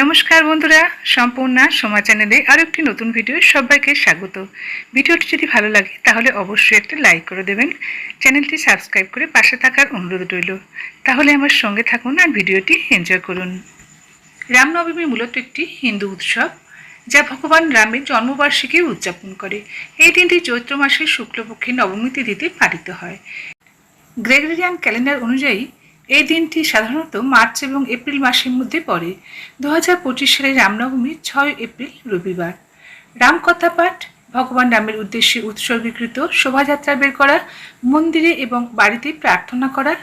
নমস্কার বন্ধুরা, সম্পূর্ণা সোমা চ্যানেলে আরও একটি নতুন ভিডিও সবাইকে স্বাগত। ভিডিওটি যদি ভালো লাগে, তাহলে অবশ্যই একটা লাইক করে দেবেন। চ্যানেলটি সাবস্ক্রাইব করে পাশে থাকার অনুরোধ রইল। তাহলে আমার সঙ্গে থাকুন আর ভিডিওটি এনজয় করুন। রামনবমী মূলত একটি হিন্দু উৎসব, যা ভগবান রামের জন্মবার্ষিকী উদযাপন করে। এই দিনটি চৈত্র মাসের শুক্লপক্ষের নবমী তিথিতে পালিত হয়। গ্রেগরিয়ান ক্যালেন্ডার অনুযায়ী এই দিনটি সাধারণত মার্চ এবং এপ্রিল মাসের মধ্যে পড়ে। দু হাজার পঁচিশ সালের রামনবমী ছয় এপ্রিল, রবিবার। রামকথা পাঠ, ভগবান রামের উদ্দেশ্যে উৎসর্গীকৃত শোভাযাত্রা বের করা মন্দিরে এবং বাড়িতে প্রার্থনা করা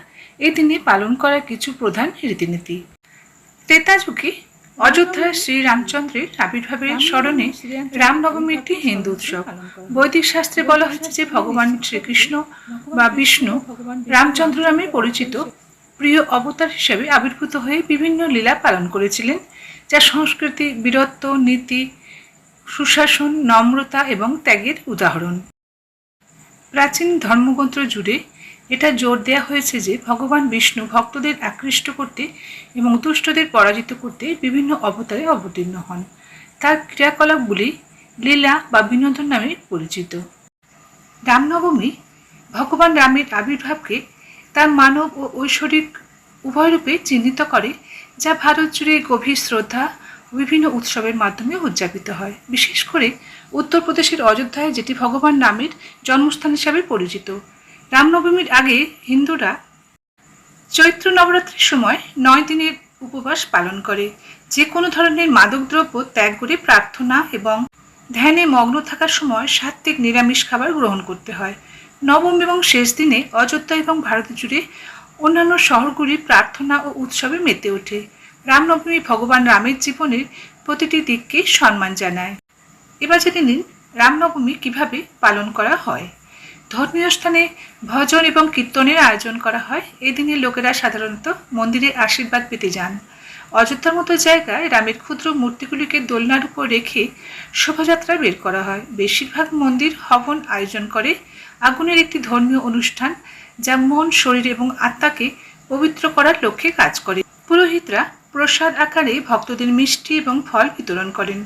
এই দিনে পালন করা কিছু প্রধান রীতিনীতি। ত্রেতা যুগে অযোধ্যায় শ্রীরামচন্দ্রের আবির্ভাবের স্মরণে রামনবমী একটি হিন্দু উৎসব। বৈদিক শাস্ত্রে বলা হয়েছে যে ভগবান শ্রীকৃষ্ণ বা বিষ্ণু রামচন্দ্র নামে পরিচিত প্রিয় অবতার হিসেবে আবির্ভূত হয়ে বিভিন্ন লীলা পালন করেছিলেন, যা সংস্কৃতি, বীরত্ব, নীতি, সুশাসন, নম্রতা এবং ত্যাগের উদাহরণ। প্রাচীন ধর্মগ্রন্থ জুড়ে এটা জোর দেওয়া হয়েছে যে ভগবান বিষ্ণু ভক্তদের আকৃষ্ট করতে এবং দুষ্টদের পরাজিত করতে বিভিন্ন অবতারে অবতীর্ণ হন। তার ক্রিয়াকলাপগুলি লীলা বা বিনোদন নামে পরিচিত। রামনবমী ভগবান রামের আবির্ভাবকে তার মানব ও ঐশ্বরিক উভয় রূপে চিহ্নিত করে, যা ভারত জুড়ে গভীর শ্রদ্ধা বিভিন্ন উৎসবের মাধ্যমে উদযাপিত হয়। বিশেষ করে উত্তরপ্রদেশের অযোধ্যায়, যেটি ভগবান রামের জন্মস্থান হিসাবে পরিচিত। রামনবমীর আগে হিন্দুরা চৈত্র নবরাত্রির সময় নয় দিনের উপবাস পালন করে। যে কোনো ধরনের মাদকদ্রব্য ত্যাগ করে প্রার্থনা এবং ধ্যানে মগ্ন থাকার সময় সাত্ত্বিক নিরামিষ খাবার গ্রহণ করতে হয়। নবম এবং শেষ দিনে অযোধ্যা এবং ভারত জুড়ে অন্যান্য শহরগুলি প্রার্থনা ও উৎসবে মেতে ওঠে। রামনবমী ভগবান রামের জীবনের প্রতিটি দিককে সম্মান জানায়। এবার জেনে নিন রামনবমী কীভাবে পালন করা হয়। ধর্মীয় স্থানে ভজন এবং কীর্তনের আয়োজন করা হয়। এই দিনে লোকেরা সাধারণত মন্দিরে আশীর্বাদ পেতে যান। অযোধ্যার মতো জায়গায় রামের ক্ষুদ্র মূর্তিগুলিকে দোলনার উপর রেখে শোভাযাত্রা বের করা হয়। বেশিরভাগ মন্দির হবন আয়োজন করে। আগুনের একটি ধর্মীয় অনুষ্ঠান যা মন, শরীর এবং আত্মাকে পবিত্র করার লক্ষ্যে কাজ করে। পুরোহিতরা প্রসাদ আকারে ভক্তদের মিষ্টি এবং ফল বিতরণ করেন।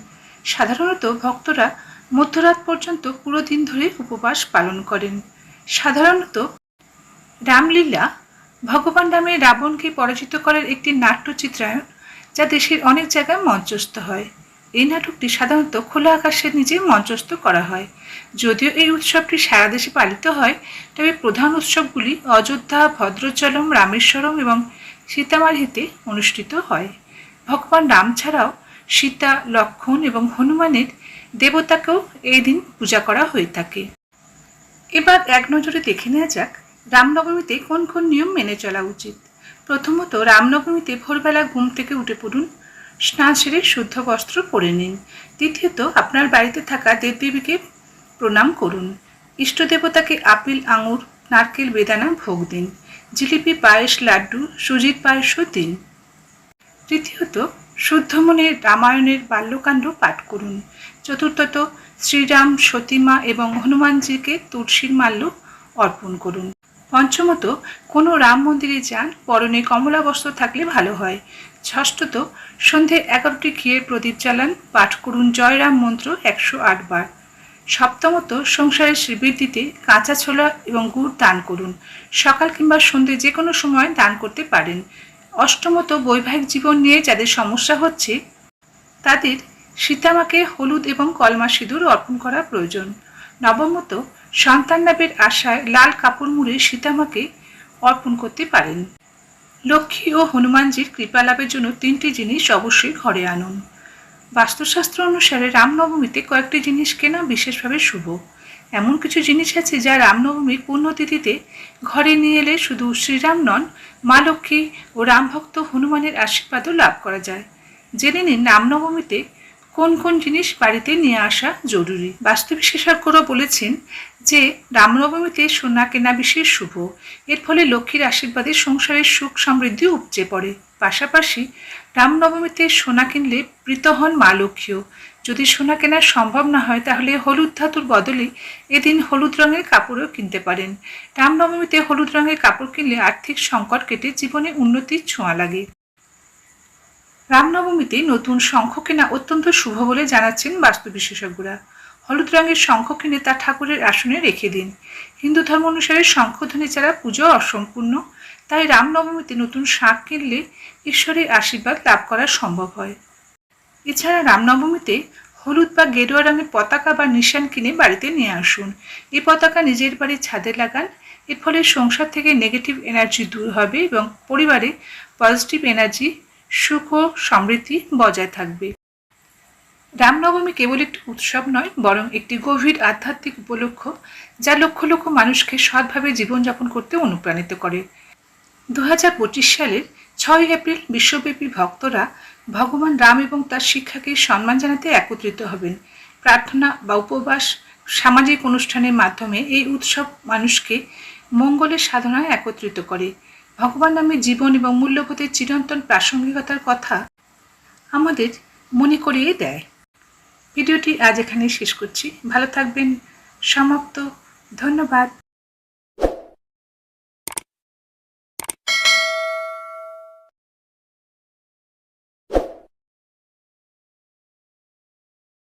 সাধারণত ভক্তরা মধ্যরাত পর্যন্ত পুরো দিন ধরে উপবাস পালন করেন। সাধারণত রামলীলা ভগবান রামের রাবণকে পরাজিত করার একটি নাট্য চিত্রায়ন যা দেশের অনেক জায়গায় মঞ্চস্থ হয়। এই নাটকটি সাধারণত খোলা আকাশের নিচে মঞ্চস্থ করা হয়। যদিও এই উৎসবটি সারা দেশে পালিত হয়, তবে প্রধান উৎসবগুলি অযোধ্যা ভদ্রচলম রামেশ্বরম এবং সীতামারহিতে অনুষ্ঠিত হয়। ভগবান রাম ছাড়াও সীতা, লক্ষণ এবং হনুমানের দেবতাকেও এই দিন পূজা করা হয়ে থাকে। এবার এক নজরে দেখে নেওয়া যাক রামনবমীতে কোন কোন নিয়ম মেনে চলা উচিত। প্রথমত রামনবমীতে ভোরবেলা ঘুম থেকে উঠে পড়ুন, স্নান সেরে শুদ্ধ বস্ত্র পরে নিন। দ্বিতীয়ত, আপনার বাড়িতে থাকা দেবদেবীকে প্রণাম করুন। ইষ্ট দেবতাকে আপেল, আঙুর, নারকেল, বেদানা ভোগ দিন। জিলিপি, পায়েস, লাড্ডু, সুজিত পায়েসও দিন। তৃতীয়ত শুদ্ধ মনে রামায়ণের বাল্যকাণ্ড পাঠ করুন। চতুর্থত, শ্রীরাম, সতীমা এবং হনুমানজিকে তুলসীর মাল্য অর্পণ করুন। পঞ্চমত, কোনো রাম মন্দিরে যান, পরনে কমলা বস্ত্র থাকলে ভালো হয়। ষষ্ঠত, সন্ধে এগারোটি ঘিয়ের প্রদীপ জ্বালান, পাঠ করুন জয়রাম মন্ত্র একশো আট বার। সপ্তমত, সংসারের শ্রীবৃদ্ধিতে কাঁচা ছোলা এবং গুড় দান করুন। সকাল কিংবা সন্ধে যে কোনো সময় দান করতে পারেন। অষ্টমত, বৈবাহিক জীবন নিয়ে যাদের সমস্যা হচ্ছে, তাদের সীতামাকে হলুদ এবং কলমা সিঁদুর অর্পণ করা প্রয়োজন। নবমত সন্তান লাভের আশায় লাল কাপড় মুড়ে সীতামাকে অর্পণ করতে পারেন। লক্ষ্মী ও হনুমানজির কৃপা লাভের জন্য তিনটি জিনিস অবশ্যই ঘরে আনুন। বাস্তুশাস্ত্র অনুসারে রামনবমীতে কয়েকটি জিনিস কেনা বিশেষভাবে শুভ। এমন কিছু জিনিস আছে যা রামনবমীর পুণ্যতিথিতে ঘরে নিয়ে এলে শুধু শ্রীরাম নন, মা লক্ষ্মী ও রামভক্ত হনুমানের আশীর্বাদও লাভ করা যায়। জেনে নিন রামনবমীতে কোন কোন জিনিস বাড়িতে নিয়ে আসা জরুরি? বাস্তু বিশেষজ্ঞরা বলেছেন যে, রামনবমীতে সোনা কেনা বিশেষ শুভ। এর ফলে লক্ষ্মীর আশীর্বাদে সংসারের সুখ সমৃদ্ধি উপচে পড়ে। পাশাপাশি রামনবমীতে সোনা কিনলে প্রীত হন মা লক্ষ্মীও। যদি সোনা কেনা সম্ভব না হয়, তাহলে হলুদ ধাতুর বদলে এদিন হলুদ রঙের কাপড়ও কিনতে পারেন। রামনবমীতে হলুদ রঙের কাপড় কিনলে আর্থিক সংকট কেটে জীবনে উন্নতির ছোঁয়া লাগে। রামনবমীতে নতুন শঙ্খ কেনা অত্যন্ত শুভ বলে জানাচ্ছেন বাস্তু বিশেষজ্ঞরা। হলুদ রঙের শঙ্খ কিনে তা ঠাকুরের আসনে রেখে দিন। হিন্দু ধর্ম অনুসারে শঙ্খধ্বনি ছাড়া পুজো অসম্পূর্ণ। তাই রামনবমীতে নতুন শাঁখ কিনলে ঈশ্বরের আশীর্বাদ লাভ করা সম্ভব হয়। এছাড়া রামনবমীতে হলুদ বা গেরুয়া রঙের পতাকা বা নিশান কিনে বাড়িতে নিয়ে আসুন। এই পতাকা নিজের বাড়ির ছাদে লাগান। এর ফলে সংসার থেকে নেগেটিভ এনার্জি দূর হবে এবং পরিবারে পজিটিভ এনার্জি সুখ ও সমৃদ্ধি বজায় থাকবে। রামনবমী কেবল একটি উৎসব নয়, বরং একটি গভীর আধ্যাত্মিক উপলক্ষ যা লক্ষ লক্ষ মানুষকে সৎভাবে জীবনযাপন করতে অনুপ্রাণিত করে। দু হাজার পঁচিশ সালের ছয় এপ্রিল বিশ্বব্যাপী ভক্তরা ভগবান রাম এবং তার শিক্ষাকে সম্মান জানাতে একত্রিত হবেন। প্রার্থনা বা উপবাস সামাজিক অনুষ্ঠানের মাধ্যমে এই উৎসব মানুষকে মঙ্গলের সাধনায় একত্রিত করে। ভগবান নামে জীবন এবং মূল্যবোধের চিরন্তন প্রাসঙ্গিকতার কথা আমাদের মনে করিয়ে দেয়। ভিডিওটি আজ এখানেই শেষ করছি। ভালো থাকবেন। সমাপ্ত। ধন্যবাদ।